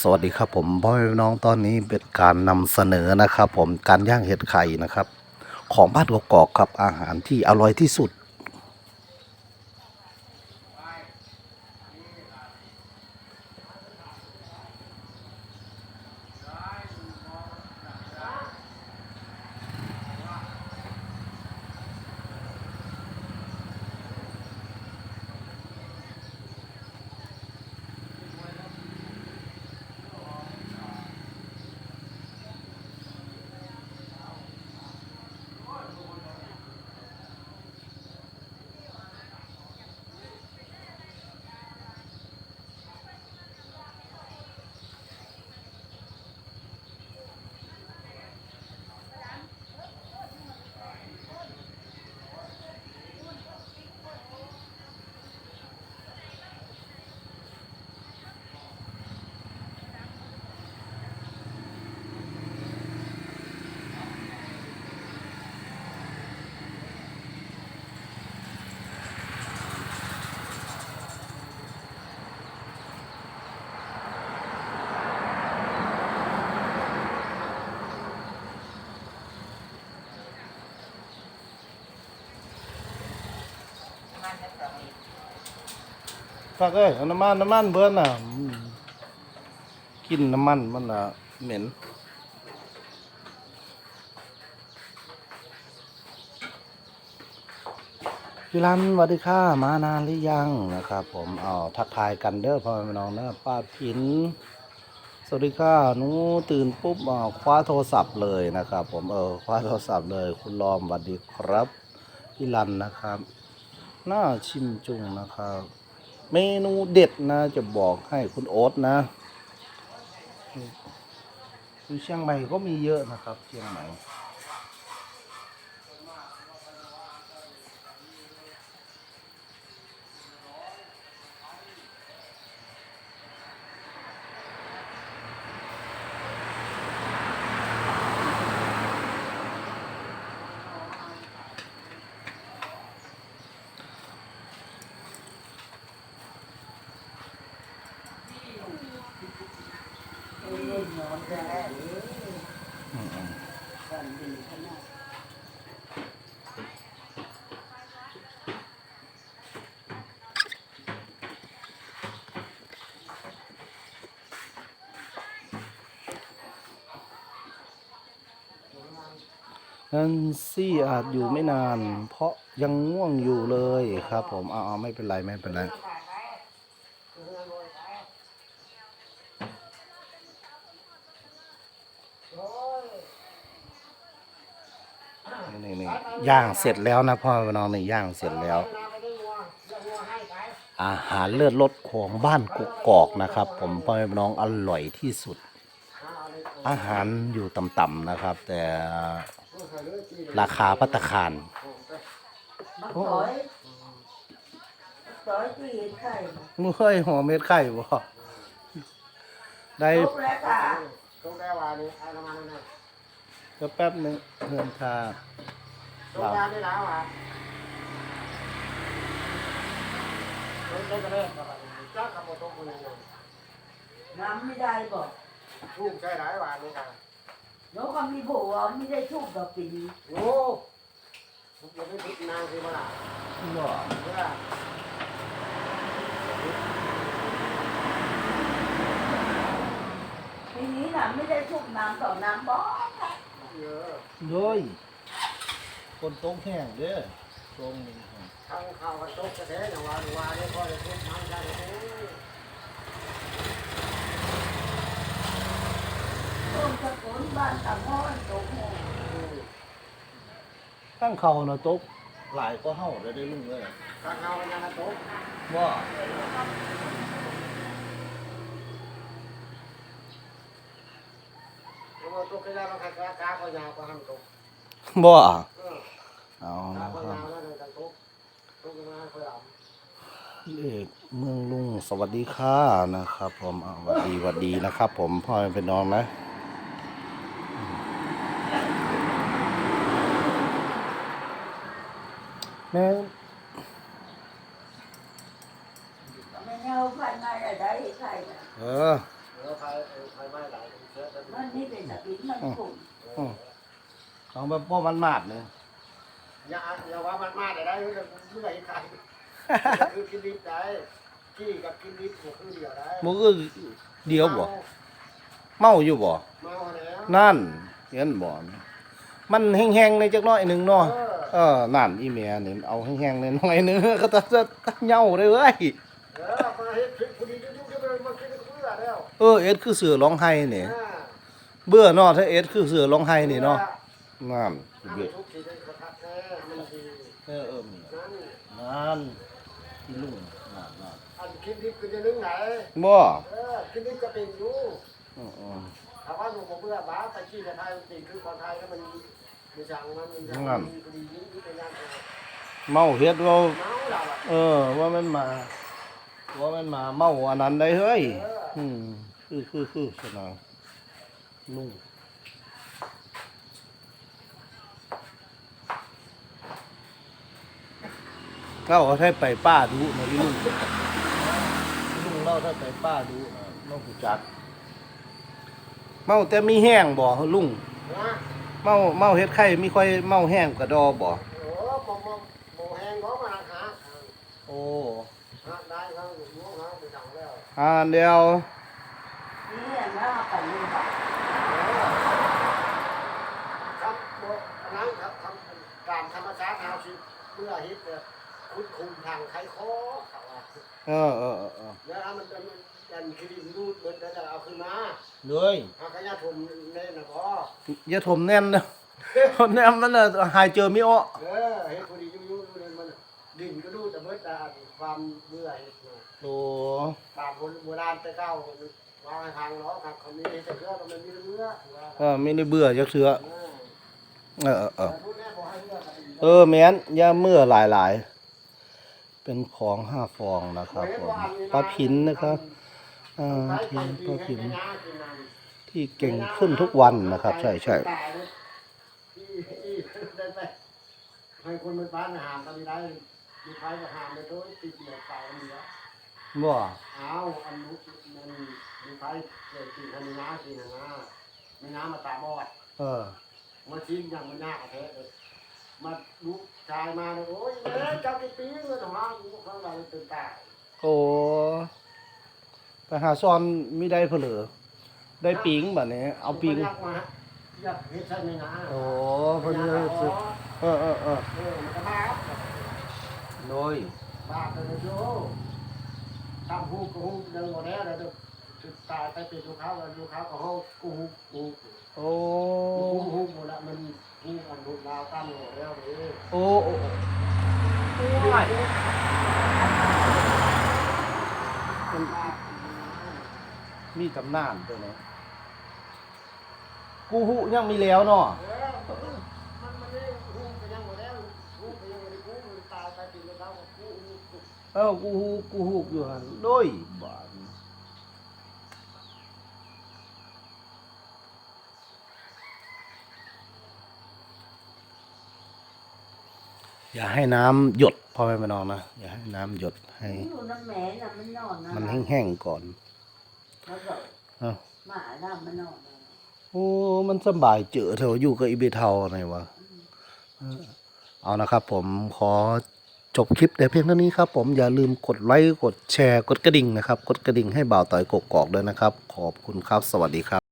สวัสดีครับผมพ่อแม่พี่น้องตอนนี้เป็นการนำเสนอนะครับ ผมการย่างเห็ดไข่นะครับ ของบ้านกอกครับอาหารที่อร่อยที่สุด ฝากเอ้ยเอาน้ำมันน้ำมันเบิร์นอะกินน้ำมันมันอะเหม็นพี่รันสวัสดีค่ะมานานหรือยังนะครับ ผมเอาทักทายกันเด้อพ่อแม่น้องนะป้าพินสวัสดีค่ะหนูตื่นปุ๊บอ่าคว้าโทรศัพท์เลยนะครับ ผมเออคว้าโทรศัพท์เลย คุณรอมสวัสดีครับพี่รันนะครับ น่าชิมจุงนะครับ เมนูเด็ดนะ จะบอกให้คุณโอ๊ตนะคือเชียงใหม่ก็มีเยอะนะครับ เชียงใหม่ นั่นซี่อาจอยู่ไม่นาน เพราะยังง่วงอยู่เลยครับ ผมเอาเอาไม่เป็นไรไม่เป็นไร นี่นี่ย่างเสร็จแล้วนะพ่อพี่น้องนี่ย่างเสร็จแล้ว อาหารเลือดรสของบ้านกุกกอกนะครับ ผมพ่อพี่น้องอร่อยที่สุด อาหารอยู่ต่ำๆนะครับ แต่ราคาพัตคารมาขอยขอยที่เห็นไข่เฮ้ยหัวเม็ดไข่บ่ได้ ก็แป๊บหนึ่งเฮือนทาทุกได้ได้แล้วอะทุกได้ก็ได้จ้าคำว่าทุกคนเลยน้ำไม่ได้บอกทุกใช่หลายวานี่ค่ะแล้วก็มีผัวไม่ได้ทุกดอกปีนี้โอ้ยังไม่ติดนางสิมาล่ะบ่เพื่อปีนี้น่ะไม่ได้ทุกน้ำต่อน้ำบ่ โดยคนตรงแห้งเด้อตรงนี่ครับทางข่าวกันตกกระแสอย่างวานี่วานี่ก็เลยทุกมันได้เลยต้นสกุลบ้านตะม้อนตกหงตั้งเขาเนาะตกหลายก็เฮาได้ได้ลุงเลยทางข่าวกันยังตกบ่แล้ว ตกก็ยาวมาขัดกาก็ยาวก็หันตกบ่เออเอากานะก็ครับยาวแล้วเลยกันตกตกมาก็ยาวเลขเมืองลุงสวัสดีค่ะนะครับ ผมอ่าสวัสดีสวัสดีนะครับ ผมพ่อแม่เป็นน้องนะแม่ไม่เอาพันมาได้ไข่น่ะเอ อเออไฟเออไฟไหม้หลายคนเชื้อแต่มันนี่เป็นแบบนี้มันกลุ่มอืมของแบบพวกมันมาดเนี่ยอย่าอย่าว่ามันมาได้ได้เมื่อไหร่ใครคือกินดิบได้ขี้กับกินดิบคือเดียวได้มันก็เดียวบ่เมาอยู่บ่เมาแล้วนั่นเห็นบ่มันแห้งๆในจักหน่อยหนึ่งเนาะเออนั่นอีแม่นี่เอาแห้งๆในหน่อยนึงก็จะจะเหย่าเลยเว้ยเออมาเฮ็ดคลิปพอดียุ่งๆก็เลยมากินเบื่อแล้วเออเอ็ดคือเสือร้องไห้นี่ เบื่อเนาะถ้าเอ็ดคือเสือร้องไห้นี่เนาะนั่นเบื่อทุกทีได้กระทักแน่มันดีเออเออมีนั่นนั่นอีลุงนั่นนั่นอันกินดิบก็จะนึงไหนบ่เออกินดิบก็เป็นอยู่อือถ้าว่าหนูบ่เบื่อบ้าไปขี้กับไทยติดคือคนไทยแล้วมันมีสั่งมันมันสั่งพอดียิ่งที่เป็นงานๆเมาเฮ็ดว่าเมาเราอะเออ ว่ามันมา ว่ามันมาเมาอันนั้นได้เฮ้ย อืมคือคือคือสนอง ลุงเล่าให้ไปป้าดูนะอีลุงลุงเล่าถ้าไปป้าดูนะน้องผู้จัก เมาแต่มีแห้งบ่ลุงนะเมาเมาเฮ็ดไข่มีค่อยเมาแห้งกระดอบ่โอ้บ่บ่บ่แหงเขามาหาโอ้หาได้เขาหนูเขาไปสั่งแล้วอ่าเดียวนี่แล้วไปนี่บ่ครับบ่อันนั้นครับทำตามธรรมชาติเอาสิเมื่อฮิตเนี่ยคุณคุมทางไขคอเขาว่าเออเออเออเออแล้วเอามันเป็นกันคดินรูดเหมือนกันเอาขึ้นมาเลยเอาขยะถุมเล่นนะพ่ออย่าถมแน่นนะถมแน่นมันน่ะหายเจอมิอ้อเออเฮ็ดพอดียุ่งๆเลยมันดินก็ดูแต่เมื่อตาความเบื่อเฮ็ดเนาะโอ้ตามโบราณแต่เก่าว่าให้ทางเนาะครับเขามีแต่เชื่อมันมีเบื่อว่าเออไม่ได้เบื่อจักเทื่อเออเออเออ เออแต่พูดแน่บ่ให้เบื่อกันอีกเออแม้นอย่าเมื่อหลายหลายๆเป็นของห้าฟองนะครับผมปลาผินนะครับอ่าที่ปลาผินที่เก่งขึ้นทุกวันนะครับ ใช่ใช่ให้คนในบ้านหามกันไม่ได้มีไฟก็หามไปโดยติดเหลือเปล่าเหลือบ่เอาอันนู้นมันมีไฟเกิดกินทันน้ากินนะนะมีน้ำมาตาบอด เออมาชิ้นอย่างมันยากแท้เลย มาลุกชายมาเลยโอ้ยเอ๊ะเจ้ากี่ปีเงินของเราเขาเราเป็นตายโอ้ไปหาซ่อนมีได้เพนเหลือได้ปิงบัดนี้ เอาปิง อยากมาอยากเฮ็ดใช่ไหมนะโอ้เพิ่นเลยสึกเออเออเออเออมันก็มาโดยบ้าไปเลยโยทำหูกูหูเดินหมดแล้วเดี๋ยวจะตายไปเป็นลูกค้าแล้วลูกค้าก็ห้องกูหูกู โอ้หูหูหมดละมันหูอันหูลาวตั้งหมดแล้วเลยโอ้โอ้โอ้ยมันมีตำนานตัวนี้กูหูยังมีแล้วเนาะเออมันมันนี่หูไปยังหมดแล้วหูไปยังหมดแล้วหูมันตายไปเป็นลูกค้าหูหูหู เออกูหูกูหูอยู่หันโดยบาดนี้ อย่าให้น้ำหยดพ่อแม่พี่น้องนะอย่าให้น้ำหยดให้อยู่น้ำแม่น่ะมันนอนนะมันแห้งๆก่อนแล้วก็เอ้าหมาน่ะมันนอนนะโอ้มันสบายเจอเถอะอยู่กับอีเบเทาไงวะเออเอานะครับ ผมขอจบคลิปแต่เพียงเท่านี้ครับผมอย่าลืมกดไลค์กดแชร์กดกระดิ่งนะครับ กดกระดิ่งให้บ่าวต่อยกกอกด้วยนะครับ ขอบคุณครับ สวัสดีครับ